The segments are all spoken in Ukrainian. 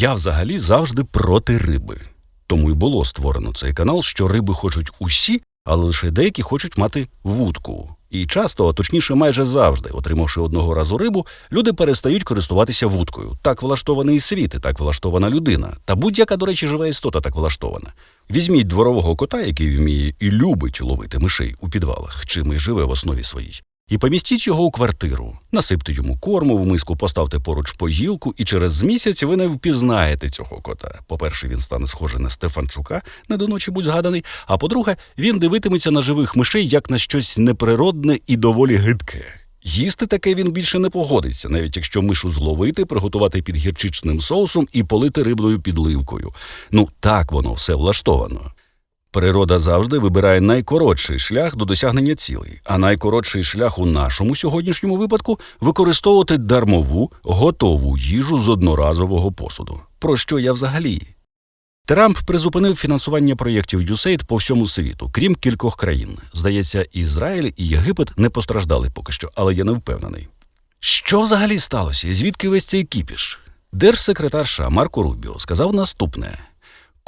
Я взагалі завжди проти риби. Тому й було створено цей канал, що риби хочуть усі, але лише деякі хочуть мати вудку. І часто, а точніше, майже завжди, отримавши одного разу рибу, люди перестають користуватися вудкою. Так влаштований світ, і так влаштована людина. Та будь-яка, до речі, жива істота так влаштована. Візьміть дворового кота, який вміє і любить ловити мишей у підвалах, чим і живе в основі своїй. І помістіть його у квартиру, насипте йому корму в миску, поставте поруч поїлку, і через місяць ви не впізнаєте цього кота. По-перше, він стане схожий на Стефанчука, не до ночі будь згаданий. А по-друге, він дивитиметься на живих мишей як на щось неприродне і доволі гидке. Їсти таке він більше не погодиться, навіть якщо мишу зловити, приготувати під гірчичним соусом і полити рибною підливкою. Ну так воно все влаштовано. Природа завжди вибирає найкоротший шлях до досягнення цілей, а найкоротший шлях у нашому сьогоднішньому випадку використовувати дармову, готову їжу з одноразового посуду. Про що я взагалі? Трамп призупинив фінансування проєктів USAID по всьому світу, крім кількох країн. Здається, Ізраїль і Єгипет не постраждали поки що, але я не впевнений. Що взагалі сталося? Звідки весь цей кіпіш? Держсекретар США Марко Рубіо сказав наступне: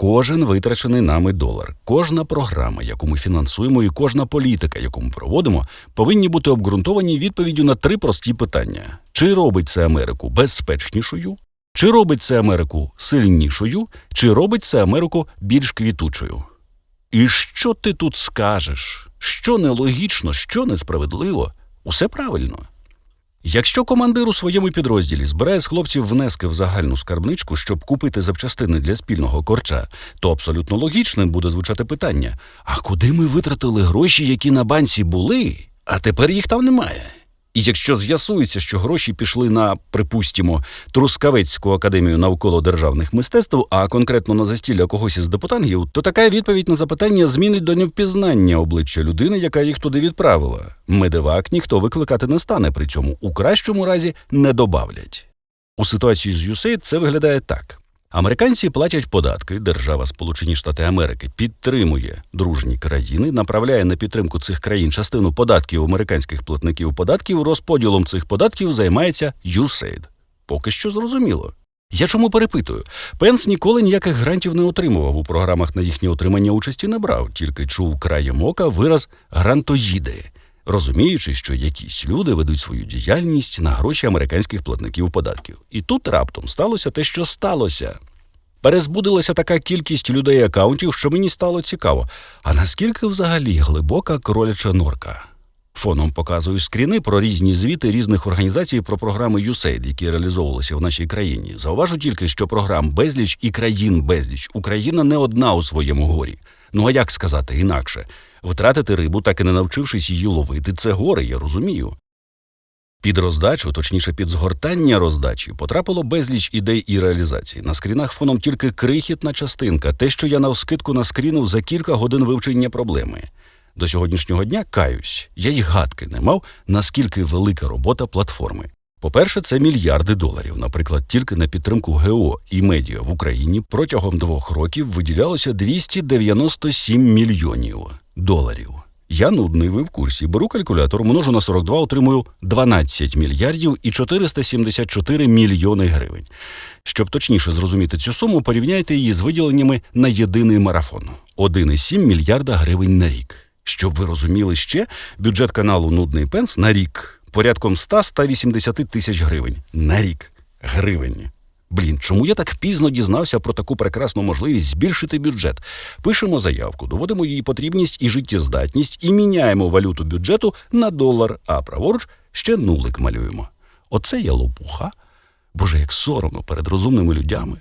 Кожен витрачений нами долар, кожна програма, яку ми фінансуємо, і кожна політика, яку ми проводимо, повинні бути обґрунтовані відповіддю на три прості питання: чи робить це Америку безпечнішою, чи робить це Америку сильнішою, чи робить це Америку більш квітучою? І що ти тут скажеш? Що нелогічно, що несправедливо? Усе правильно. Якщо командир у своєму підрозділі збирає з хлопців внески в загальну скарбничку, щоб купити запчастини для спільного корча, то абсолютно логічним буде звучати питання: а куди ми витратили гроші, які на банці були, а тепер їх там немає? І якщо з'ясується, що гроші пішли на, припустімо, Трускавецьку академію навколо державних мистецтв, а конкретно на застілля когось із депутатів, то така відповідь на запитання змінить до невпізнання обличчя людини, яка їх туди відправила. Медивак ніхто викликати не стане при цьому, у кращому разі не добавлять. У ситуації з USAID це виглядає так. Американці платять податки, держава Сполучені Штати Америки підтримує дружні країни, направляє на підтримку цих країн частину податків американських платників податків. Розподілом цих податків займається USAID. Поки що зрозуміло. Я чому перепитую? Пенс ніколи ніяких грантів не отримував у програмах на їхнє отримання участі не брав, тільки чув краєм ока вираз грантоїди, розуміючи, що якісь люди ведуть свою діяльність на гроші американських платників податків. І тут раптом сталося те, що сталося. Перезбудилася така кількість людей акаунтів, що мені стало цікаво. А наскільки взагалі глибока кроляча норка? Фоном показую скріни про різні звіти різних організацій про програми USAID, які реалізовувалися в нашій країні. Зауважу тільки, що програм безліч і країн безліч. Україна не одна у своєму горі. Ну а як сказати інакше? Втратити рибу, так і не навчившись її ловити, це горе, я розумію. Під роздачу, точніше під згортання роздачі, потрапило безліч ідей і реалізацій. На скрінах фоном тільки крихітна частинка, те, що я навскидку наскрінив за кілька годин вивчення проблеми. До сьогоднішнього дня каюсь, я й гадки не мав, наскільки велика робота платформи. По-перше, це мільярди доларів. Наприклад, тільки на підтримку ГО і медіа в Україні протягом двох років виділялося 297 мільйонів доларів. Я нудний, ви в курсі. Беру калькулятор, множу на 42, отримую 12 мільярдів і 474 мільйони гривень. Щоб точніше зрозуміти цю суму, порівняйте її з виділеннями на єдиний марафон 1,7 мільярда гривень на рік. Щоб ви розуміли ще, бюджет каналу Нудний Пенс на рік порядком 100-180 тисяч гривень. На рік гривень. Блін, чому я так пізно дізнався про таку прекрасну можливість збільшити бюджет? Пишемо заявку, доводимо її потрібність і життєздатність і міняємо валюту бюджету на долар, а праворуч ще нулик малюємо. Оце я лопуха. Боже, як соромно перед розумними людями.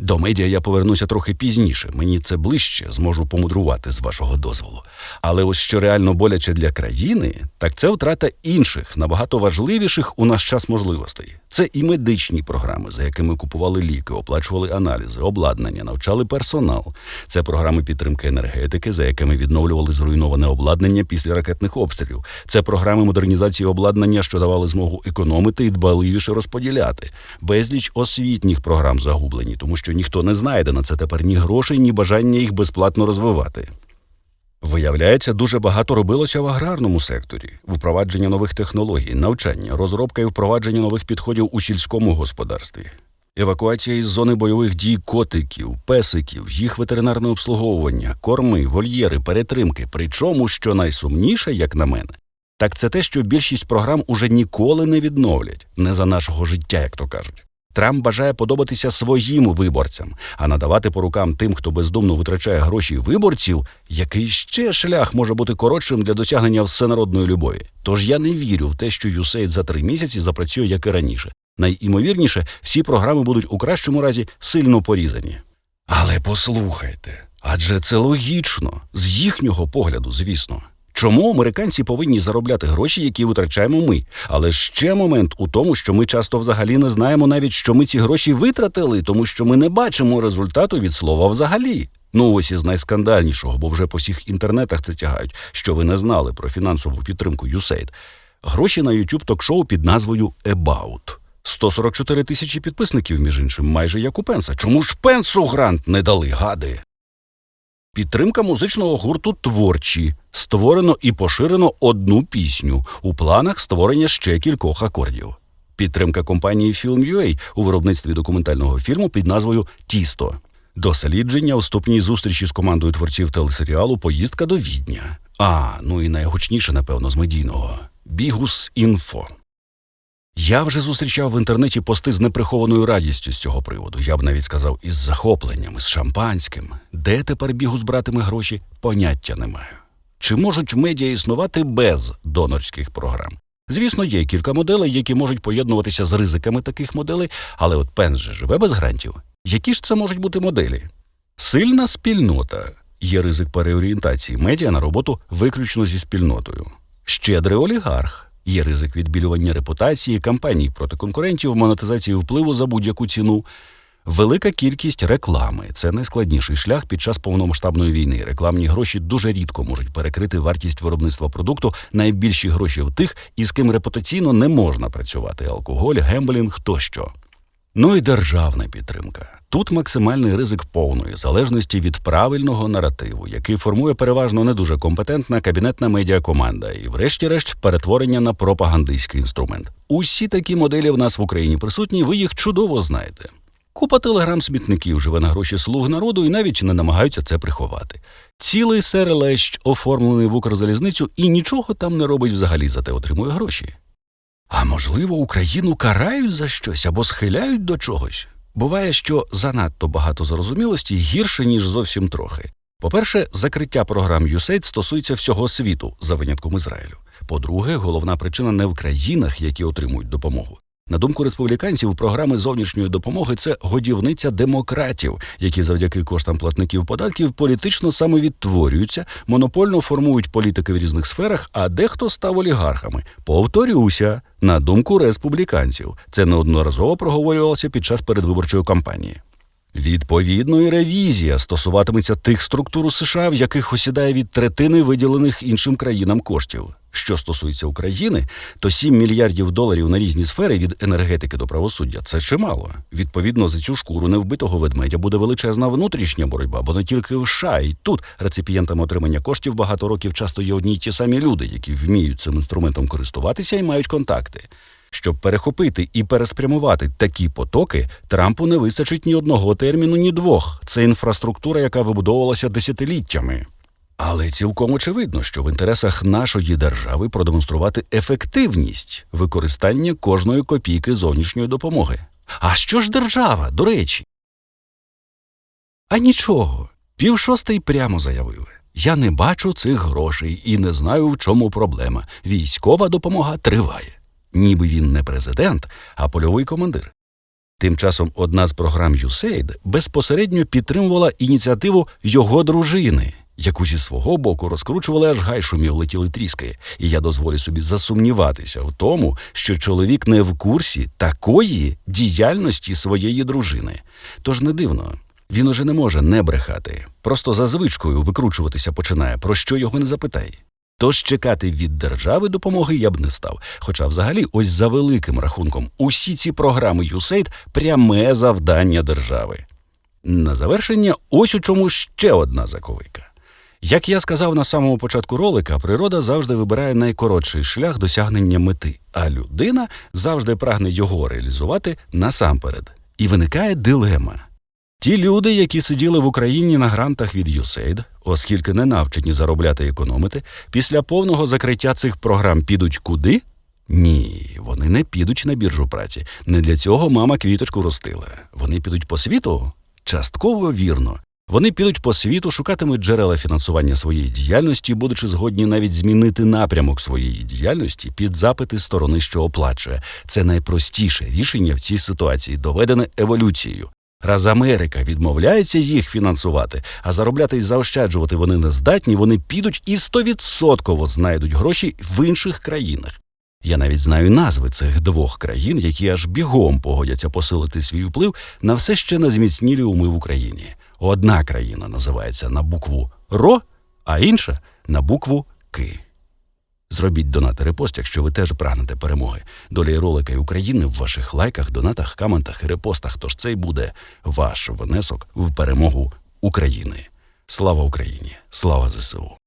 До медіа я повернуся трохи пізніше. Мені це ближче зможу помудрувати з вашого дозволу. Але ось що реально боляче для країни, так це втрата інших, набагато важливіших у наш час можливостей. Це і медичні програми, за якими купували ліки, оплачували аналізи, обладнання, навчали персонал. Це програми підтримки енергетики, за якими відновлювали зруйноване обладнання після ракетних обстрілів. Це програми модернізації обладнання, що давали змогу економити і дбаливіше розподіляти. Безліч освітніх програм загублені, тому що ніхто не знайде на це тепер ні грошей, ні бажання їх безплатно розвивати. Виявляється, дуже багато робилося в аграрному секторі: впровадження нових технологій, навчання, розробка і впровадження нових підходів у сільському господарстві. Евакуація із зони бойових дій котиків, песиків, їх ветеринарне обслуговування, корми, вольєри, перетримки. Причому, що найсумніше, як на мене, так це те, що більшість програм уже ніколи не відновлять, не за нашого життя, як то кажуть. Трамп бажає подобатися своїм виборцям, а надавати по рукам тим, хто бездумно витрачає гроші виборців, який ще шлях може бути коротшим для досягнення всенародної любові. Тож я не вірю в те, що USAID за три місяці запрацює як і раніше. Найімовірніше, всі програми будуть у кращому разі сильно порізані. Але послухайте, адже це логічно, з їхнього погляду, звісно. Чому американці повинні заробляти гроші, які витрачаємо ми? Але ще момент у тому, що ми часто взагалі не знаємо навіть, що ми ці гроші витратили, тому що ми не бачимо результату від слова взагалі. Ну ось із найскандальнішого, бо вже по всіх інтернетах це тягають, що ви не знали про фінансову підтримку USAID. Гроші на YouTube ток-шоу під назвою About. 144 тисячі підписників, між іншим, майже як у Пенса. Чому ж Пенсу грант не дали, гади? Підтримка музичного гурту творчі. Створено і поширено одну пісню. У планах створення ще кількох акордів. Підтримка компанії Film.ua у виробництві документального фільму під назвою Тісто. Дослідження у ступній зустрічі з командою творців телесеріалу Поїздка до Відня. А, ну і найгучніше, напевно, з медійного Бігус Інфо. Я вже зустрічав в інтернеті пости з неприхованою радістю з цього приводу. Я б навіть сказав, із захопленням, із шампанським. Де тепер бігус братиме гроші, поняття не маю. Чи можуть медіа існувати без донорських програм? Звісно, є кілька моделей, які можуть поєднуватися з ризиками таких моделей, але от Пенс же живе без грантів. Які ж це можуть бути моделі? Сильна спільнота. Є ризик переорієнтації медіа на роботу виключно зі спільнотою. Щедрий олігарх. Є ризик відбілювання репутації, кампаній проти конкурентів, монетизації впливу за будь-яку ціну. Велика кількість реклами це найскладніший шлях під час повномасштабної війни. Рекламні гроші дуже рідко можуть перекрити вартість виробництва продукту. Найбільші гроші в тих, із ким репутаційно не можна працювати: алкоголь, гемблінг тощо. Ну і державна підтримка. Тут максимальний ризик повної залежності від правильного наративу, який формує переважно не дуже компетентна кабінетна медіакоманда, і, врешті-решт, перетворення на пропагандистський інструмент. Усі такі моделі в нас в Україні присутні, ви їх чудово знаєте. Купа телеграм-смітників живе на гроші слуг народу і навіть не намагаються це приховати. Цілий серелещ оформлений в Укрзалізницю і нічого там не робить взагалі, зате отримує гроші. А можливо, Україну карають за щось або схиляють до чогось. Буває, що занадто багато зрозумілості гірше, ніж зовсім трохи. По-перше, закриття програм USAID стосується всього світу, за винятком Ізраїлю. По-друге, головна причина не в країнах, які отримують допомогу. На думку республіканців, програми зовнішньої допомоги це годівниця демократів, які завдяки коштам платників податків політично самовідтворюються, монопольно формують політики в різних сферах, а дехто став олігархами. Повторюся, на думку республіканців, це неодноразово проговорювалося під час передвиборчої кампанії. Відповідно, і ревізія стосуватиметься тих структур у США, в яких осідає від третини виділених іншим країнам коштів. Що стосується України, то 7 мільярдів доларів на різні сфери від енергетики до правосуддя це чимало. Відповідно, за цю шкуру невбитого ведмедя буде величезна внутрішня боротьба, бо не тільки в США, і тут реципієнтами отримання коштів багато років часто є одні й ті самі люди, які вміють цим інструментом користуватися і мають контакти. Щоб перехопити і переспрямувати такі потоки, Трампу не вистачить ні одного терміну, ні двох. Це інфраструктура, яка вибудовувалася десятиліттями. Але цілком очевидно, що в інтересах нашої держави продемонструвати ефективність використання кожної копійки зовнішньої допомоги. А що ж держава, до речі? А нічого. Пів шостий прямо заявили. Я не бачу цих грошей і не знаю, в чому проблема. Військова допомога триває. Ніби він не президент, а польовий командир. Тим часом одна з програм USAID безпосередньо підтримувала ініціативу його дружини, яку зі свого боку розкручували аж гай шумів летіли тріски, і я дозволю собі засумніватися в тому, що чоловік не в курсі такої діяльності своєї дружини. Тож не дивно. Він уже не може не брехати, просто за звичкою викручуватися починає, про що його не запитай. Тож чекати від держави допомоги я б не став. Хоча, взагалі, ось за великим рахунком, усі ці програми USAID – пряме завдання держави. На завершення, ось у чому ще одна заковика. Як я сказав на самому початку ролика, природа завжди вибирає найкоротший шлях досягнення мети, а людина завжди прагне його реалізувати насамперед. І виникає дилема. Ті люди, які сиділи в Україні на грантах від USAID, оскільки не навчені заробляти і економити, після повного закриття цих програм підуть куди? Ні, вони не підуть на біржу праці. Не для цього мама квіточку ростила. Вони підуть по світу? Частково вірно. Вони підуть по світу, шукатимуть джерела фінансування своєї діяльності, будучи згодні навіть змінити напрямок своєї діяльності під запити сторони, що оплачує. Це найпростіше рішення в цій ситуації, доведене еволюцією. Раз Америка відмовляється їх фінансувати, а заробляти і заощаджувати вони не здатні, вони підуть і стовідсотково знайдуть гроші в інших країнах. Я навіть знаю назви цих двох країн, які аж бігом погодяться посилити свій вплив на все ще незміцнілі уми в Україні. Одна країна називається на букву РО, а інша на букву Ки. Зробіть донат і репост, якщо ви теж прагнете перемоги. Долі ролика і України в ваших лайках, донатах, коментах і репостах. Тож це й буде ваш внесок в перемогу України. Слава Україні! Слава ЗСУ!